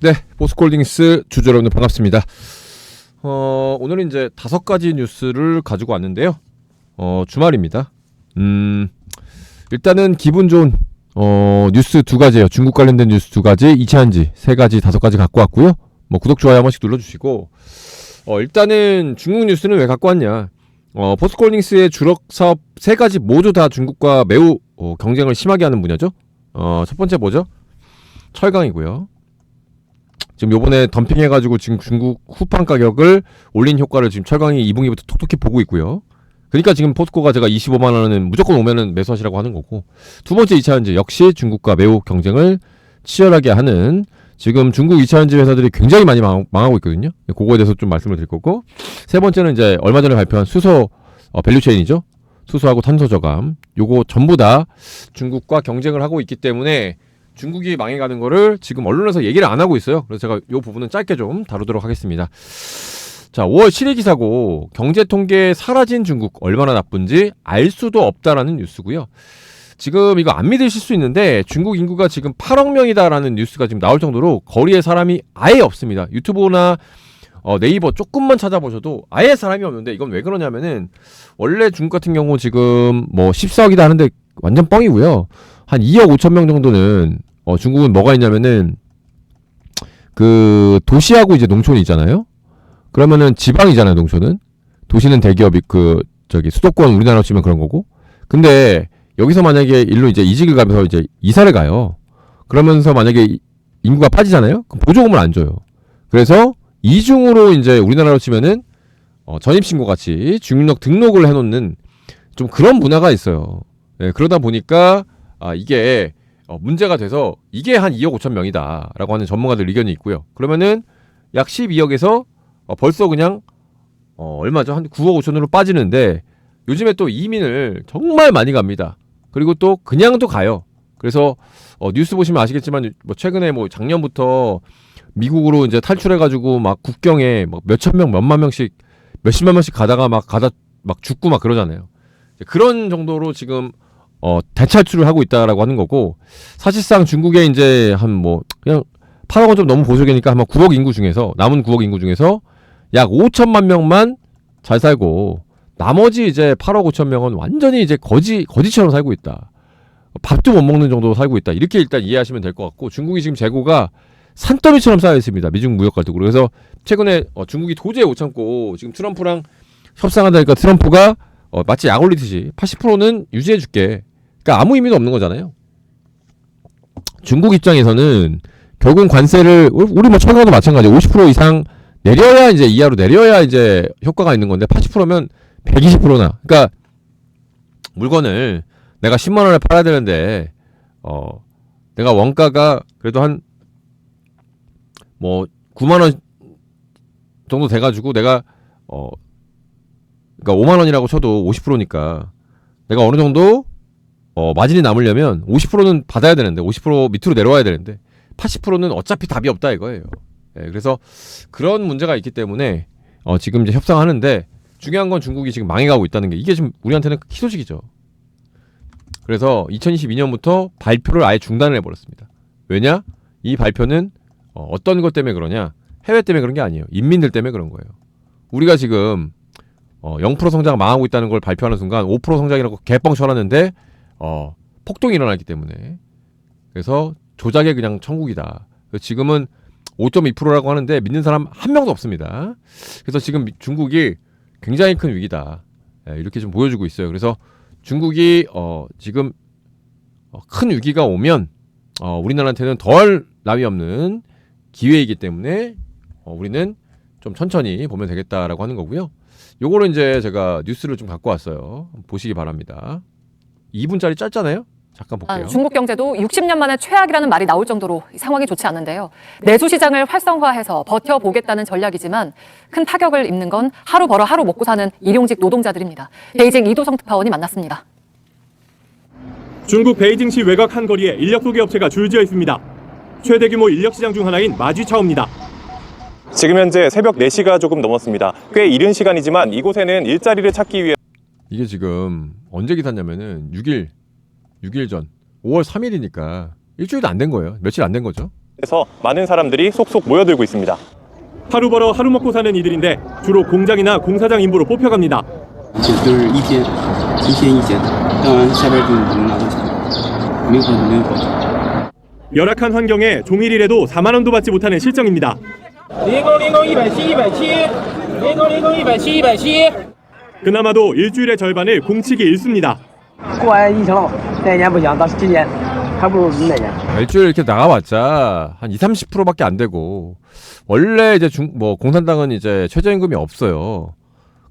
네, 보스콜딩스 주주 여러분들 반갑습니다. 어, 오늘은 이제 다섯 가지 뉴스를 가지고 왔는데요. 어, 주말입니다. 음, 일단은 기분 좋은 어, 뉴스 두 가지예요. 중국 관련된 뉴스 두 가지, 이차한지 세 가지, 다섯 가지 갖고 왔고요. 뭐 구독 좋아요 한 번씩 눌러주시고 어, 일단은 중국 뉴스는 왜 갖고 왔냐? 어, 포스콜딩스의 주력 사업 세 가지 모두 다 중국과 매우 어, 경쟁을 심하게 하는 분야죠. 어, 첫 번째 뭐죠? 철강이고요. 지금 요번에 덤핑해가지고 지금 중국 후판 가격을 올린 효과를 지금 철강이 2분기부터 톡톡히 보고 있고요. 그러니까 지금 포스코가 제가 25만 원은 무조건 오면은 매수하시라고 하는 거고 두 번째 2차 전지 역시 중국과 매우 경쟁을 치열하게 하는 지금 중국 2차 전지 회사들이 굉장히 많이 망, 하고 있거든요. 그거에 대해서 좀 말씀을 드릴 거고 세 번째는 이제 얼마 전에 발표한 수소 어, 밸류체인이죠. 수소하고 탄소 저감 요거 전부 다 중국과 경쟁을 하고 있기 때문에 중국이 망해가는 거를 지금 언론에서 얘기를 안 하고 있어요. 그래서 제가 이 부분은 짧게 좀 다루도록 하겠습니다. 자, 5월 7일 기사고 경제 통계에 사라진 중국 얼마나 나쁜지 알 수도 없다라는 뉴스고요. 지금 이거 안 믿으실 수 있는데 중국 인구가 지금 8억 명이다라는 뉴스가 지금 나올 정도로 거리에 사람이 아예 없습니다. 유튜브나 어, 네이버 조금만 찾아보셔도 아예 사람이 없는데 이건 왜 그러냐면은 원래 중국 같은 경우 지금 뭐 14억이다 하는데 완전 뻥이고요. 한 2억 5천 명 정도는 어, 중국은 뭐가 있냐면은 그 도시하고 이제 농촌이 있잖아요. 그러면은 지방이잖아요, 농촌은. 도시는 대기업이 그 저기 수도권 우리나라로 치면 그런 거고. 근데 여기서 만약에 일로 이제 이직을 가면서 이제 이사를 가요. 그러면서 만약에 인구가 빠지잖아요. 그럼 보조금을 안 줘요. 그래서 이중으로 이제 우리나라로 치면은 어, 전입신고 같이 주민력 등록을 해놓는 좀 그런 문화가 있어요. 네, 그러다 보니까 아, 이게 어, 문제가 돼서 이게 한 2억 5천 명이다라고 하는 전문가들 의견이 있고요. 그러면은 약 12억에서 어, 벌써 그냥 어, 얼마죠? 한 9억 5천으로 빠지는데 요즘에 또 이민을 정말 많이 갑니다. 그리고 또 그냥도 가요. 그래서 어, 뉴스 보시면 아시겠지만 뭐 최근에 뭐 작년부터 미국으로 이제 탈출해가지고 막 국경에 막 몇천 명, 몇만 명씩 몇십만 명씩 가다가 막 가다 막 죽고 막 그러잖아요. 그런 정도로 지금 어, 대탈출을 하고 있다라고 하는 거고 사실상 중국에 이제 한 뭐 그냥 8억 원좀 너무 보수적이니까 아마 9억 인구 중에서 남은 9억 인구 중에서 약 5천만 명만 잘 살고 나머지 이제 8억 5천 명은 완전히 이제 거지 거지처럼 살고 있다. 밥도 못 먹는 정도로 살고 있다. 이렇게 일단 이해하시면 될 것 같고 중국이 지금 재고가 산더미처럼 쌓여 있습니다. 미중 무역 갈등으로. 그래서 최근에 어, 중국이 도저히 못 참고 지금 트럼프랑 협상하다니까 트럼프가 어, 마치 약 올리듯이 80%는 유지해 줄게. 그러니까 아무 의미도 없는 거잖아요. 중국 입장에서는 결국은 관세를 우리 뭐 철강도 마찬가지 50% 이상 내려야 이제 이하로 내려야 이제 효과가 있는 건데 80%면 120%나. 그러니까 물건을 내가 10만 원에 팔아야 되는데 어 내가 원가가 그래도 한 뭐 9만 원 정도 돼 가지고 내가 어 그러니까 5만 원이라고 쳐도 50%니까 내가 어느 정도 어 마진이 남으려면 50%는 받아야 되는데 50% 밑으로 내려와야 되는데 80%는 어차피 답이 없다 이거예요. 예, 그래서 그런 문제가 있기 때문에 어 지금 이제 협상하는데 중요한 건 중국이 지금 망해가고 있다는 게 이게 지금 우리한테는 희소식이죠. 그래서 2022년부터 발표를 아예 중단을 해버렸습니다. 왜냐? 이 발표는 어, 어떤 것 때문에 그러냐? 해외 때문에 그런 게 아니에요. 인민들 때문에 그런 거예요. 우리가 지금 어, 0% 성장 망하고 있다는 걸 발표하는 순간 5% 성장이라고 개뻥 쳐놨는데 어, 폭동이 일어났기 때문에 그래서 조작의 그냥 천국이다. 지금은 5.2%라고 하는데 믿는 사람 한 명도 없습니다. 그래서 지금 중국이 굉장히 큰 위기다. 예, 이렇게 좀 보여주고 있어요. 그래서 중국이 어, 지금 어, 큰 위기가 오면 어, 우리나라한테는 덜 남이 없는 기회이기 때문에 어, 우리는 좀 천천히 보면 되겠다라고 하는 거고요. 요거를 이제 제가 뉴스를 좀 갖고 왔어요. 보시기 바랍니다. 2분짜리 짧잖아요. 잠깐 볼게요. 아, 중국 경제도 60년 만에 최악이라는 말이 나올 정도로 상황이 좋지 않은데요. 내수 시장을 활성화해서 버텨보겠다는 전략이지만 큰 타격을 입는 건 하루 벌어 하루 먹고 사는 일용직 노동자들입니다. 베이징 이도성 특파원이 만났습니다. 중국 베이징시 외곽 한 거리에 인력 소개 업체가 줄지어 있습니다. 최대 규모 인력 시장 중 하나인 마쥐차오입니다. 지금 현재 새벽 4시가 조금 넘었습니다. 꽤 이른 시간이지만 이곳에는 일자리를 찾기 위해 이게 지금 언제 기사냐면은 6일 6일 전 5월 3일이니까 일주일도 안 된 거예요. 며칠 안 된 거죠. 그래서 많은 사람들이 속속 모여들고 있습니다. 하루 벌어 하루 먹고 사는 이들인데 주로 공장이나 공사장 인부로 뽑혀갑니다. 其实就是一天一天一间，干完下班就能拿到钱，没有保证，没有保证。 열악한 환경에 종일 일해도 4만 원도 받지 못하는 실정입니다. 零工零工一百七一百七，零工零工一百七一百七。 그나마도 일주일의 절반을 공치기 일수입니다. 过完疫情了，那年不行，到今年还不如那年。 일주일 이렇게 나가봤자 한 2, 30%밖에 안 되고 원래 이제 중 뭐 공산당은 이제 최저임금이 없어요.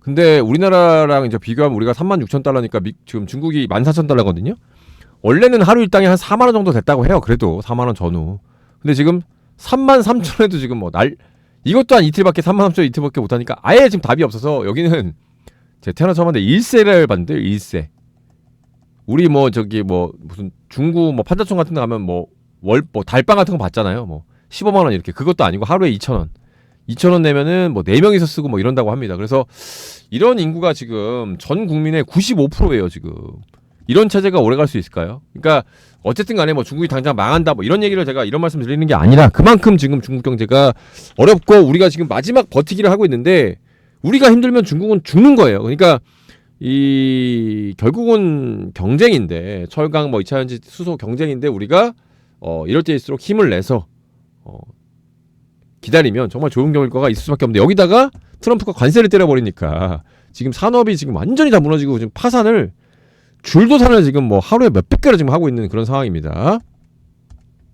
근데 우리나라랑 이제 비교하면 우리가 3만 6천 달러니까 미- 지금 중국이 1만 4천 달러거든요. 원래는 하루 일당이 한 4만 원 정도 됐다고 해요. 그래도 4만 원 전후. 근데 지금 3만 3천에도 지금 뭐 날 이것도 한 이틀밖에 3만 3천 이틀밖에 못 하니까 아예 지금 답이 없어서 여기는 제 태어나 처음 봤는데 일세를 받는데요. 일세. 우리 뭐 저기 뭐 무슨 중구 뭐 판자촌 같은 데 가면 뭐 월 뭐 달빵 같은 거 받잖아요. 뭐 15만 원 이렇게 그것도 아니고 하루에 2천 원. 2천 원 내면은 뭐네 명이서 쓰고 뭐 이런다고 합니다. 그래서 이런 인구가 지금 전 국민의 95%예요, 지금. 이런 체제가 오래 갈 수 있을까요? 그러니까 어쨌든 간에 뭐 중국이 당장 망한다 뭐 이런 얘기를 제가 이런 말씀 드리는 게 아니라 그만큼 지금 중국 경제가 어렵고 우리가 지금 마지막 버티기를 하고 있는데 우리가 힘들면 중국은 죽는 거예요. 그러니까 이 결국은 경쟁인데 철강 뭐 2차 전지 수소 경쟁인데 우리가 어 이럴 때일수록 힘을 내서 어 기다리면 정말 좋은 결과가 있을 수밖에 없는데 여기다가 트럼프가 관세를 때려버리니까 지금 산업이 지금 완전히 다 무너지고 지금 파산을 줄도 산을 지금 뭐 하루에 몇백 개를 지금 하고 있는 그런 상황입니다.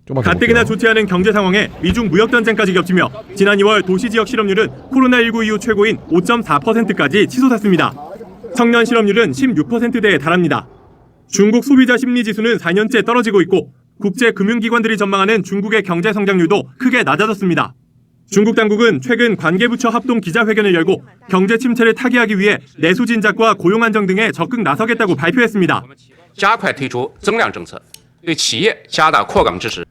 좀만 더 가뜩이나 볼게요. 좋지 않은 경제 상황에 미중 무역 전쟁까지 겹치며 지난 2월 도시 지역 실업률은 코로나19 이후 최고인 5.4%까지 치솟았습니다. 청년 실업률은 16%대에 달합니다. 중국 소비자 심리 지수는 4년째 떨어지고 있고 국제 금융기관들이 전망하는 중국의 경제 성장률도 크게 낮아졌습니다. 중국 당국은 최근 관계부처 합동 기자회견을 열고 경제 침체를 타개하기 위해 내수 진작과 고용 안정 등에 적극 나서겠다고 발표했습니다. 加快推出增量政策，对企业加大扩岗支持。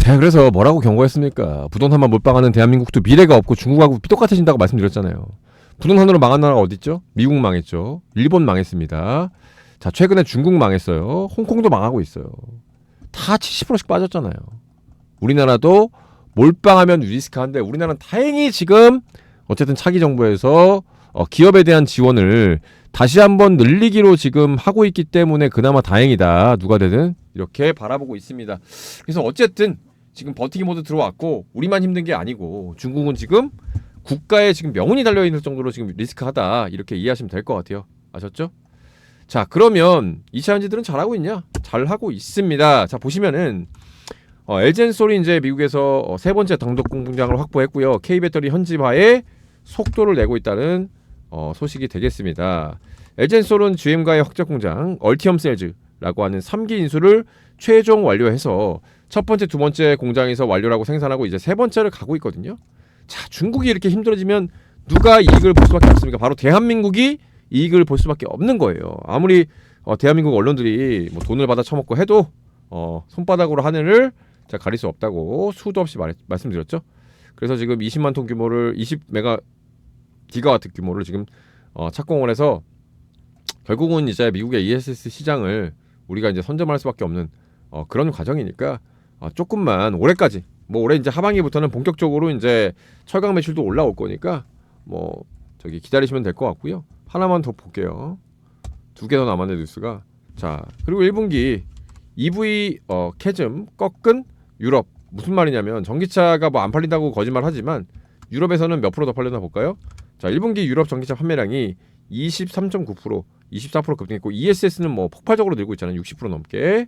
제가 그래서 뭐라고 경고했습니까? 부동산만 몰빵하는 대한민국도 미래가 없고 중국하고 똑같아진다고 말씀드렸잖아요. 부동산으로 망한 나라가 어디 있죠? 미국 망했죠. 일본 망했습니다. 자, 최근에 중국 망했어요. 홍콩도 망하고 있어요. 다 70%씩 빠졌잖아요. 우리나라도 몰빵하면 리스크한데 우리나라는 다행히 지금 어쨌든 차기 정부에서 어, 기업에 대한 지원을 다시 한번 늘리기로 지금 하고 있기 때문에 그나마 다행이다. 누가 되든 이렇게 바라보고 있습니다. 그래서 어쨌든 지금 버티기 모드 들어왔고 우리만 힘든 게 아니고 중국은 지금 국가에 지금 명운이 달려 있는 정도로 지금 리스크하다 이렇게 이해하시면 될 것 같아요. 아셨죠? 자 그러면 이차전지들은 잘하고 있냐? 잘하고 있습니다. 자 보시면은 어, 엘젠솔이 이제 미국에서 어, 세 번째 단독 공장을 확보했고요. K 배터리 현지화에 속도를 내고 있다는 어, 소식이 되겠습니다. 엘젠솔은 GM과의 확장 공장 얼티엄 셀즈라고 하는 3기 인수를 최종 완료해서 첫 번째, 두 번째 공장에서 완료하고 생산하고 이제 세 번째를 가고 있거든요. 자, 중국이 이렇게 힘들어지면 누가 이익을 볼 수밖에 없습니까? 바로 대한민국이 이익을 볼 수밖에 없는 거예요. 아무리 어, 대한민국 언론들이 뭐 돈을 받아 처먹고 해도 어, 손바닥으로 하늘을 자 가릴 수 없다고 수도 없이 말, 말씀드렸죠. 그래서 지금 20만 톤 규모를 20 메가 기가와트 규모를 지금 어, 착공을 해서 결국은 이제 미국의 ESS 시장을 우리가 이제 선점할 수밖에 없는 어, 그런 과정이니까 어, 조금만 올해까지 뭐 올해 이제 하반기부터는 본격적으로 이제 철강 매출도 올라올 거니까 뭐 저기 기다리시면 될 것 같고요. 하나만 더 볼게요. 두 개 더 남았네 뉴스가. 자 그리고 1분기 EV 어, 캐즘 꺾은 유럽 무슨 말이냐면 전기차가 뭐 안 팔린다고 거짓말 하지만 유럽에서는 몇 프로 더 팔렸나 볼까요? 자 1분기 유럽 전기차 판매량이 23.9% 24% 급등했고 ESS는 뭐 폭발적으로 늘고 있잖아요. 60% 넘게.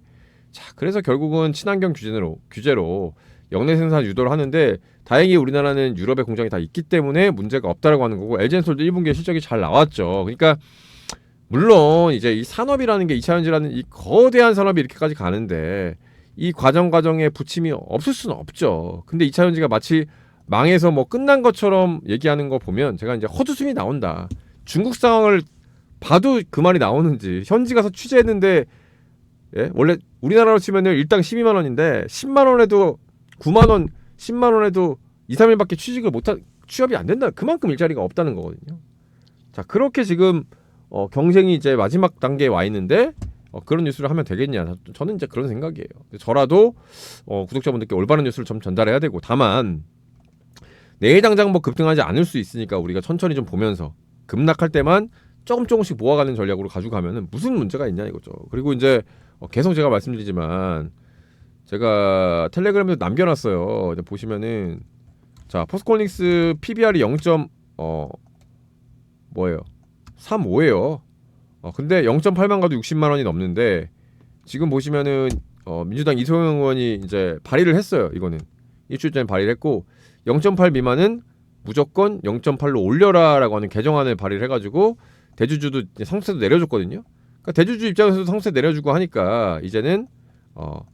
자 그래서 결국은 친환경 규제로 규제로 역내 생산 유도를 하는데 다행히 우리나라는 유럽의 공장이 다 있기 때문에 문제가 없다라고 하는 거고 엘젠솔도 1분기에 실적이 잘 나왔죠. 그러니까 물론 이제 이 산업이라는 게 2차 전지라는 이 거대한 산업이 이렇게까지 가는데 이 과정 과정에 부침이 없을 수는 없죠. 근데 2차 전지가 마치 망해서 뭐 끝난 것처럼 얘기하는 거 보면 제가 이제 헛웃음이 나온다. 중국 상황을 봐도 그 말이 나오는지 현지 가서 취재했는데 예? 원래 우리나라로 치면은 일당 12만 원인데 10만 원에도 9만 원, 10만 원에도 2, 3일밖에 취직을 못 하 취업이 안 된다. 그만큼 일자리가 없다는 거거든요. 자, 그렇게 지금 어, 경쟁이 이제 마지막 단계에 와 있는데 어, 그런 뉴스를 하면 되겠냐? 저는 이제 그런 생각이에요. 저라도 어, 구독자분들께 올바른 뉴스를 좀 전달해야 되고 다만 내일 당장 뭐 급등하지 않을 수 있으니까 우리가 천천히 좀 보면서 급락할 때만 조금 조금씩 모아가는 전략으로 가져가면은 무슨 문제가 있냐 이거죠. 그리고 이제 어, 계속 제가 말씀드리지만 제가 텔레그램에도 남겨놨어요. 보시면은 자 포스코닉스 PBR이 0. 어 뭐예요? 35예요. 어 근데 0.8만 가도 60만 원이 넘는데 지금 보시면은 어 민주당 이소영 의원이 이제 발의를 했어요. 이거는 일주일 전에 발의를 했고 0.8 미만은 무조건 0.8로 올려라라고 하는 개정안을 발의를 해가지고 대주주도 상세도 내려줬거든요. 그러니까 대주주 입장에서도 상세 내려주고 하니까 이제는 어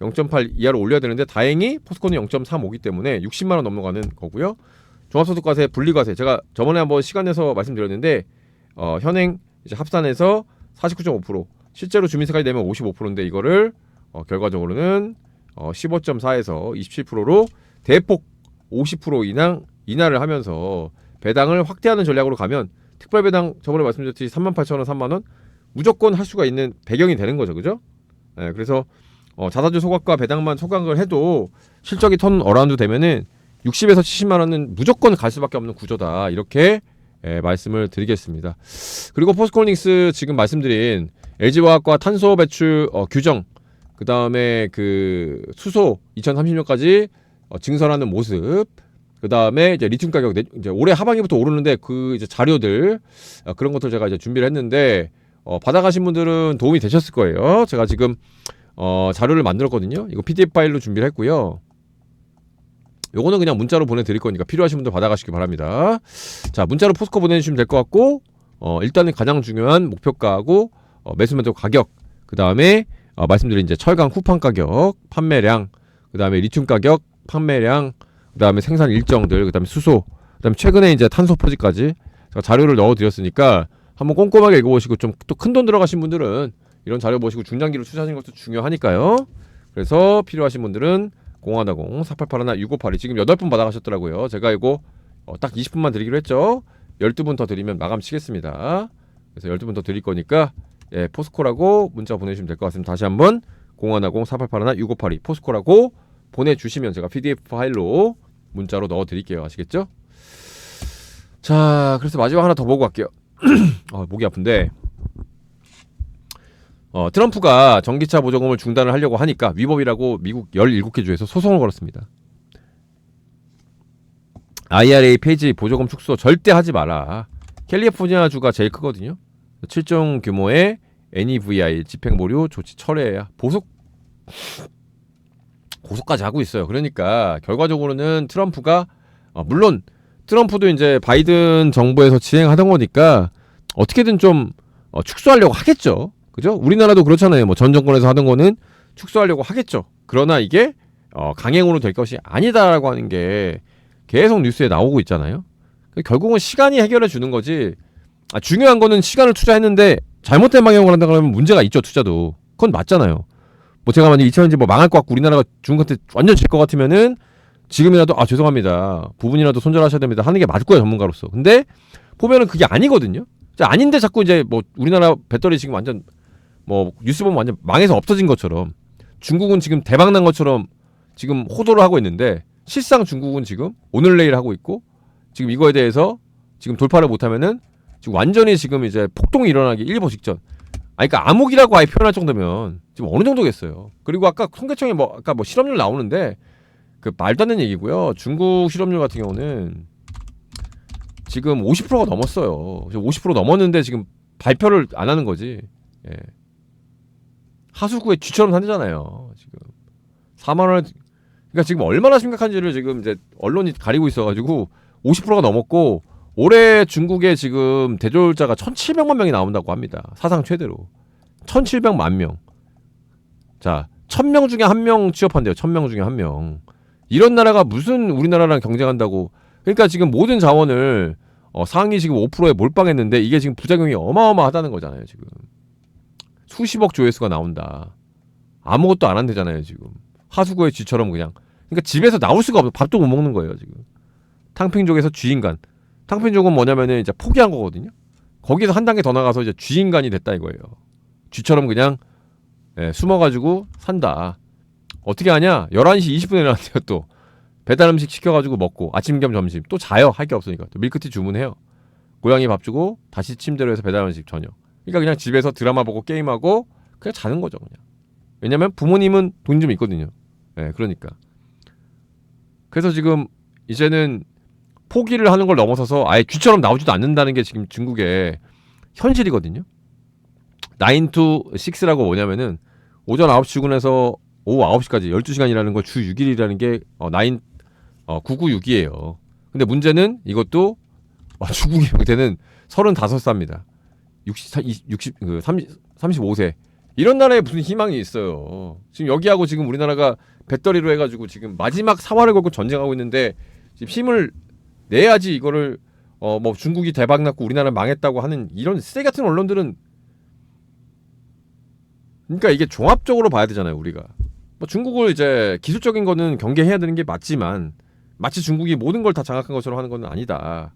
0.8 이하로 올려야 되는데 다행히 포스코는 0.35기 때문에 60만 원 넘어가는 거고요. 종합소득과세 분리과세 제가 저번에 한번 시간 내서 말씀드렸는데 어, 현행 이제 합산해서 49.5% 실제로 주민세까지 내면 55%인데 이거를 어, 결과적으로는 어, 15.4에서 27%로 대폭 50% 인하 인하를 하면서 배당을 확대하는 전략으로 가면 특별 배당 저번에 말씀드렸듯이 38,000원, 3만 원 무조건 할 수가 있는 배경이 되는 거죠, 그죠? 예, 그래서 어, 자사주 소각과 배당만 소각을 해도 실적이 턴 어라운드 되면은 60에서 70만 원은 무조건 갈 수밖에 없는 구조다 이렇게 예, 말씀을 드리겠습니다. 그리고 포스코닉스 지금 말씀드린 LG화학과 탄소 배출 어, 규정 그 다음에 그 수소 2030년까지 어, 증설하는 모습 그 다음에 이제 리튬 가격 내- 이제 올해 하반기부터 오르는데 그 이제 자료들 어, 그런 것들 제가 이제 준비를 했는데 어, 받아가신 분들은 도움이 되셨을 거예요. 제가 지금 어, 자료를 만들었거든요. 이거 PDF 파일로 준비를 했고요. 요거는 그냥 문자로 보내드릴 거니까 필요하신 분들 받아가시기 바랍니다. 자, 문자로 포스코 보내주시면 될 것 같고, 어, 일단은 가장 중요한 목표가하고, 어, 매수매도 가격, 그 다음에, 어, 말씀드린 이제 철강 후판 가격, 판매량, 그 다음에 리튬 가격, 판매량, 그 다음에 생산 일정들, 그 다음에 수소, 그 다음에 최근에 이제 탄소 포지까지 제가 자료를 넣어드렸으니까 한번 꼼꼼하게 읽어보시고 좀 또 큰 돈 들어가신 분들은 이런 자료 보시고 중장기로 투자하시는 것도 중요하니까요. 그래서 필요하신 분들은 010 4881 6582 지금 8분 받아가셨더라고요. 제가 이거 어, 딱 20분만 드리기로 했죠. 12분 더 드리면 마감 치겠습니다. 그래서 12분 더 드릴 거니까 예, 포스코라고 문자 보내주시면 될 것 같습니다. 다시 한번 0110 4881 6582 포스코라고 보내주시면 제가 PDF 파일로 문자로 넣어드릴게요. 아시겠죠? 자, 그래서 마지막 하나 더 보고 갈게요. 어, 목이 아픈데 어, 트럼프가 전기차 보조금을 중단을 하려고 하니까 위법이라고 미국 17개 주에서 소송을 걸었습니다. IRA 폐지 보조금 축소 절대 하지 마라. 캘리포니아 주가 제일 크거든요. 7종 규모의 NEVI 집행 보류 조치 철회야. 보석 고소까지 하고 있어요. 그러니까 결과적으로는 트럼프가 어, 물론 트럼프도 이제 바이든 정부에서 진행하던 거니까 어떻게든 좀 어, 축소하려고 하겠죠. 그죠? 우리나라도 그렇잖아요. 뭐 전 정권에서 하던 거는 축소하려고 하겠죠. 그러나 이게 어, 강행으로 될 것이 아니다라고 하는 게 계속 뉴스에 나오고 있잖아요. 그 결국은 시간이 해결해 주는 거지. 아, 중요한 거는 시간을 투자했는데 잘못된 방향으로 한다 그러면 문제가 있죠. 투자도. 그건 맞잖아요. 뭐 제가 만약 2차전지 뭐 망할 것 같고 우리나라가 중국한테 완전 질 것 같으면은 지금이라도 아 죄송합니다. 부분이라도 손절하셔야 됩니다. 하는 게 맞고요 전문가로서. 근데 보면은 그게 아니거든요. 자, 아닌데 자꾸 이제 뭐 우리나라 배터리 지금 완전 뭐 뉴스 보면 완전 망해서 없어진 것처럼 중국은 지금 대박 난 것처럼 지금 호도를 하고 있는데 실상 중국은 지금 오늘 내일 하고 있고 지금 이거에 대해서 지금 돌파를 못하면은 지금 완전히 지금 이제 폭동이 일어나기 일보 직전. 아, 그러니까 암흑이라고 아예 표현할 정도면 지금 어느 정도겠어요. 그리고 아까 통계청에 뭐 아까 뭐 실업률 나오는데 그 말도 안 되는 얘기고요. 중국 실업률 같은 경우는 지금 50%가 넘었어요. 50% 넘었는데 지금 발표를 안 하는 거지. 예. 하수구에 쥐처럼 산대잖아요. 지금 4만 원. 그러니까 지금 얼마나 심각한지를 지금 이제 언론이 가리고 있어가지고 50%가 넘었고 올해 중국에 지금 대졸자가 1,700만 명이 나온다고 합니다. 사상 최대로 1,700만 명. 자, 1,000명 중에 한 명 취업한대요. 1,000명 중에 한 명. 이런 나라가 무슨 우리나라랑 경쟁한다고? 그러니까 지금 모든 자원을 어, 상위 지금 5%에 몰빵했는데 이게 지금 부작용이 어마어마하다는 거잖아요. 지금 수십억 조회수가 나온다. 아무것도 안 한대잖아요. 지금 하수구의 쥐처럼 그냥. 그러니까 집에서 나올 수가 없어. 밥도 못 먹는 거예요. 지금 탕핑족에서 쥐인간. 탕핑족은 뭐냐면은 이제 포기한 거거든요. 거기서 한 단계 더 나가서 이제 쥐인간이 됐다 이거예요. 쥐처럼 그냥 예, 숨어가지고 산다. 어떻게 하냐? 11시 20분에 일어났대요 또. 배달 음식 시켜가지고 먹고 아침 겸 점심 또 자요 할 게 없으니까 또 밀크티 주문해요. 고양이 밥 주고 다시 침대로 해서 배달 음식 저녁. 그러니까 그냥 집에서 드라마 보고 게임하고 그냥 자는 거죠 그냥. 왜냐면 부모님은 돈좀 있거든요. 예, 그러니까. 그래서 지금 이제는 포기를 하는 걸 넘어서서 아예 쥐처럼 나오지도 않는다는 게 지금 중국의 현실이거든요. 9 to 6라고 뭐냐면은 오전 9시 출근해서 오후 9시까지 12시간 일하는 걸 주 6일이라는 게 어, 9 어, 9962예요. 근데 문제는 이것도 와, 중국의 형태는 35살입니다. 60, 60, 그 30, 35세. 이런 나라에 무슨 희망이 있어요. 지금 여기하고 지금 우리나라가 배터리로 해가지고 지금 마지막 사활을 걸고 전쟁하고 있는데 지금 힘을 내야지 이거를 어 뭐 중국이 대박 났고 우리나라 망했다고 하는 이런 쓰레기 같은 언론들은 그러니까 이게 종합적으로 봐야 되잖아요 우리가 뭐 중국을 이제 기술적인 거는 경계해야 되는 게 맞지만 마치 중국이 모든 걸 다 장악한 것처럼 하는 건 아니다.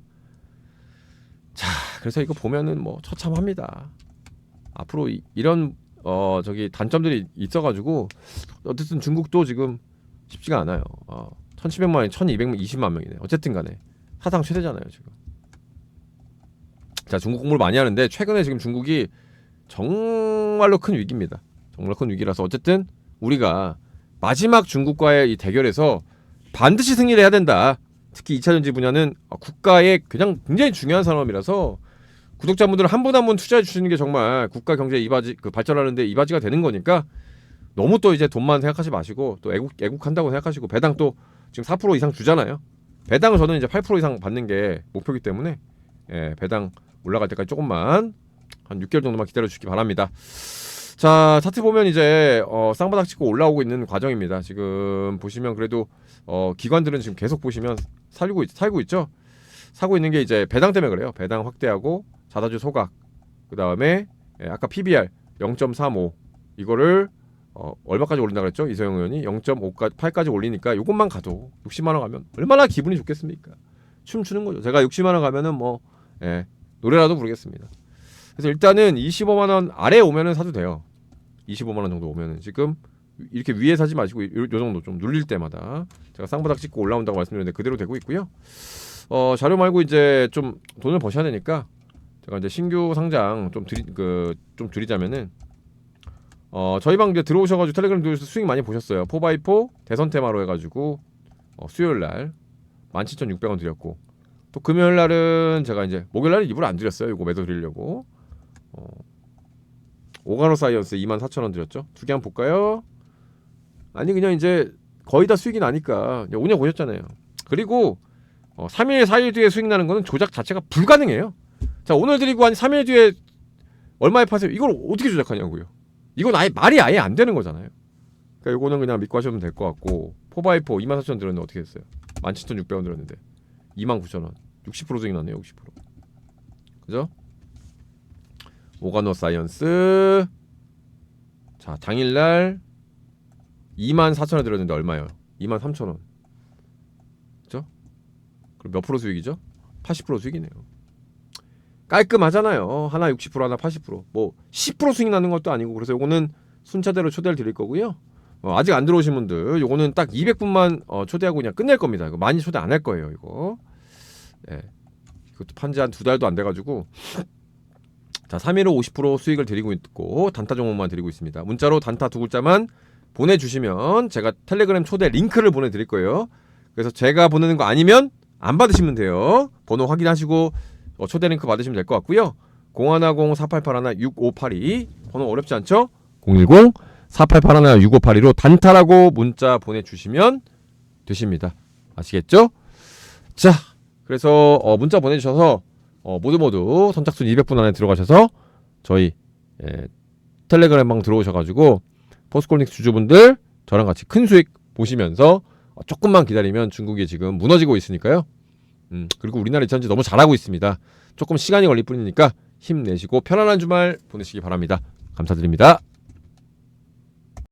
자 그래서 이거 보면은 뭐 처참합니다. 앞으로 이, 이런 어 저기 단점들이 있어가지고 어쨌든 중국도 지금 쉽지가 않아요. 어, 1,700만이 1,220만 명이네. 어쨌든 간에 사상 최대잖아요 지금. 자 중국 공부를 많이 하는데 최근에 지금 중국이 정말로 큰 위기입니다. 정말 큰 위기라서 어쨌든 우리가 마지막 중국과의 이 대결에서 반드시 승리를 해야 된다. 특히 2차 전지 분야는 어, 국가의 그냥 굉장히 중요한 산업이라서 구독자분들 한분 한 분 투자해 주시는 게 정말 국가 경제 이바지 그 발전하는데 이바지가 되는 거니까 너무 또 이제 돈만 생각하지 마시고 또 애국 애국한다고 생각하시고 배당 또 지금 4% 이상 주잖아요. 배당을 저는 이제 8% 이상 받는 게 목표이기 때문에 예, 배당 올라갈 때까지 조금만 한 6개월 정도만 기다려 주시기 바랍니다. 자 차트 보면 이제 어, 쌍바닥 찍고 올라오고 있는 과정입니다. 지금 보시면 그래도 어, 기관들은 지금 계속 보시면 살고 있, 살고 있죠. 사고 있는 게 이제 배당 때문에 그래요. 배당 확대하고 자사주 소각 그 다음에 예, 아까 PBR 0.35 이거를 어, 얼마까지 올린다 그랬죠? 이소영 의원이 0.5까지 8까지 올리니까 이것만 가도 60만 원 가면 얼마나 기분이 좋겠습니까? 춤추는 거죠. 제가 60만 원 가면은 뭐 예, 노래라도 부르겠습니다. 그래서 일단은 25만 원 아래 오면은 사도 돼요. 25만 원 정도 오면은 지금 이렇게 위에 사지 마시고 요, 요 정도 좀 눌릴 때마다 제가 쌍바닥 찍고 올라온다고 말씀드렸는데 그대로 되고 있고요. 어 자료 말고 이제 좀 돈을 버셔야 되니까 제가 이제 신규 상장 좀 드리 그좀 드리자면은 어 저희 방 이제 들어오셔가지고 텔레그램 들어오셔서 수익 많이 보셨어요. 4x4 대선 테마로 해가지고 어, 수요일 날 17,600원 드렸고 또 금요일 날은 제가 이제 목요일 날은 일부러 안 드렸어요. 이거 매도 드리려고 어, 오가노 사이언스 24,000원 드렸죠. 두 개 한번 볼까요? 아니 그냥 이제 거의 다 수익이 나니까 운영 보셨잖아요. 그리고 어, 3일 4일 뒤에 수익 나는 거는 조작 자체가 불가능해요. 자 오늘 드리고 한 3일 뒤에 얼마에 파세요? 이걸 어떻게 조작하냐고요. 이건 아예 말이 아예 안 되는 거잖아요. 그러니까 이거는 그냥 믿고 하시면 될 것 같고 4x4 24,000원 들었는데 어떻게 했어요? 17,600원 들었는데 29,000원 60% 수익 나네요 60% 그죠? 오가노 사이언스 자 당일날 24,000원 들었는데 얼마예요? 23,000원 그죠? 그럼 몇 프로 수익이죠? 80% 수익이네요 깔끔하잖아요. 하나 60% 하나 80%뭐 10% 수익 나는 것도 아니고 그래서 요거는 순차대로 초대를 드릴 거고요. 어, 아직 안 들어오신 분들 요거는 딱 200분만 어, 초대하고 그냥 끝낼 겁니다. 이거 많이 초대 안 할 거예요 이거. 예. 이것도 판지 한 두 달도 안 돼가지고. 자 3일로 50% 수익을 드리고 있고 단타 종목만 드리고 있습니다. 문자로 단타 두 글자만 보내주시면 제가 텔레그램 초대 링크를 보내드릴 거예요. 그래서 제가 보내는 거 아니면 안 받으시면 돼요. 번호 확인하시고 어, 초대 링크 받으시면 될 것 같고요 0110-4881-6582 번호 어렵지 않죠? 010 4881-6582로 단타라고 문자 보내주시면 되십니다. 아시겠죠? 자, 그래서 어, 문자 보내주셔서 어, 모두 모두 선착순 200분 안에 들어가셔서 저희 예, 텔레그램 방 들어오셔가지고 포스콜닉스 주주분들 저랑 같이 큰 수익 보시면서 어, 조금만 기다리면 중국이 지금 무너지고 있으니까요. 음, 그리고 우리나라 이천지 너무 잘하고 있습니다. 조금 시간이 걸릴 뿐이니까 힘내시고 편안한 주말 보내시기 바랍니다. 감사드립니다.